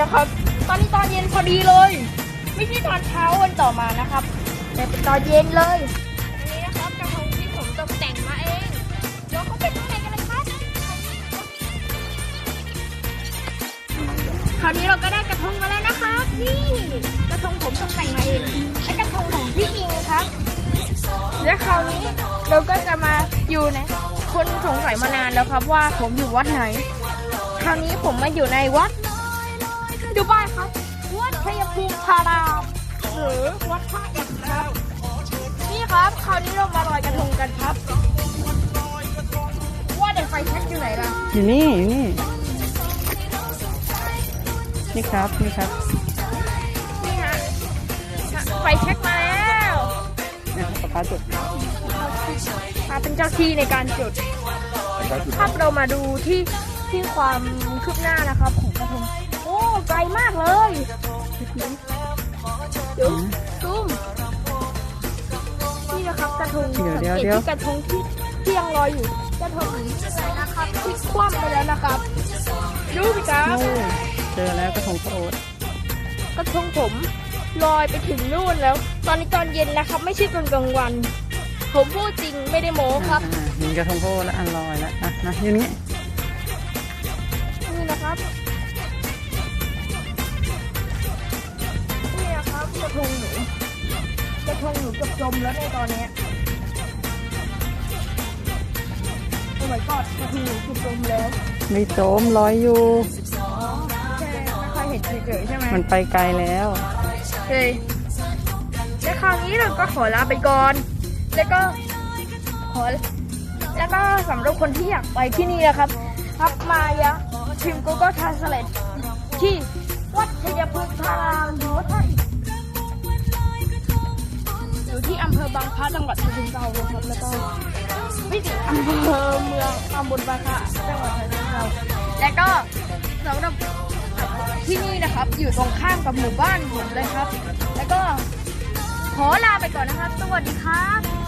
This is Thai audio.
นะครับ ตอนนี้ตอนเย็นพอดีเลย ไม่ใช่ตอนเช้าวันต่อมานะครับ แต่เป็นตอนเย็นเลย อันนี้นะครับกระทงที่ผมตกแต่งมาเอง เดี๋ยวเขาไปข้างในกันเลยครับ คราวนี้เราก็ได้กระทงมาแล้วนะครับ นี่กระทงผมตกแต่งมาเอง และกระทงของพี่อิงครับ และคราวนี้เราก็จะมาอยู่ในคนสงสัยมานานแล้วครับว่าผมอยู่วัดไหน คราวนี้ผมมาอยู่ในวัด ดูป้ายครับวัดชัยภูมิพารามหรือวัดพระเอกครับนี่ครับคราวนี้เรามาลอยกระทงกันครับว่าเด็กไฟแช็กอยู่ไหนล่ะอยู่นี่อยู่นี่นี่ครับนี่ครับนี่ฮะไฟแช็กมาแล้วเนี่ยประทัดจุดมาเป็นเจ้าที่ในการจุดครับเรามาดูที่ที่ความคืบหน้านะครับของกระทง เดี๋ยวซูมนี่นะครับกระทงเดี๋ยวสังเดี๋ยวเกตเดี๋ยวที่กระทงที่ที่ยังลอยอยู่กระทงนี้นะครับที่คว่ำไปแล้วนะครับดูสิครับโอ้เจอแล้วกระทงพระโอ๊ตกระทงผมลอยไปถึงนู่นแล้ว ตอนนี้ตอนเย็นนะครับ ไม่ใช่ตอนกลางวัน ผมพูดจริงไม่ได้โม้ครับอ่าเห็นกระทงพระโอ๊ตแล้วอันลอยแล้วอะนะอยู่นี่นี่นะครับ งหนูเกับจมแล้วในตอนเนี้ยโอ้ my god กระทงหนูเกับจมแล้วไม่จมลอยอยู่ แค่ไม่ค่อยเห็นเฉยๆใช่ไหมมันไปไกลแล้ว เฮ้ยและคราวนี้เราก็ขอลาไปก่อน แล้วก็ขอแล้วก็สำหรับคนที่อยากไปที่นี่นะครับครับมายะพิมพ์ Google Translate ที่วัดชัยพฤกษ์พารามหรือว่าางพระจังหวัดฉะเชิงเทรานะครับแล้วก็ไม่ถึงอำเภอเมืองตำบลบางพระจังหวัดฉะเชิงเทราแล้วก็สำหรับที่นี่นะครับ อยู่ตรงข้ามกับหมู่บ้านผมเลยครับ แล้วก็ขอลาไปก่อนนะครับ สวัสดีครับ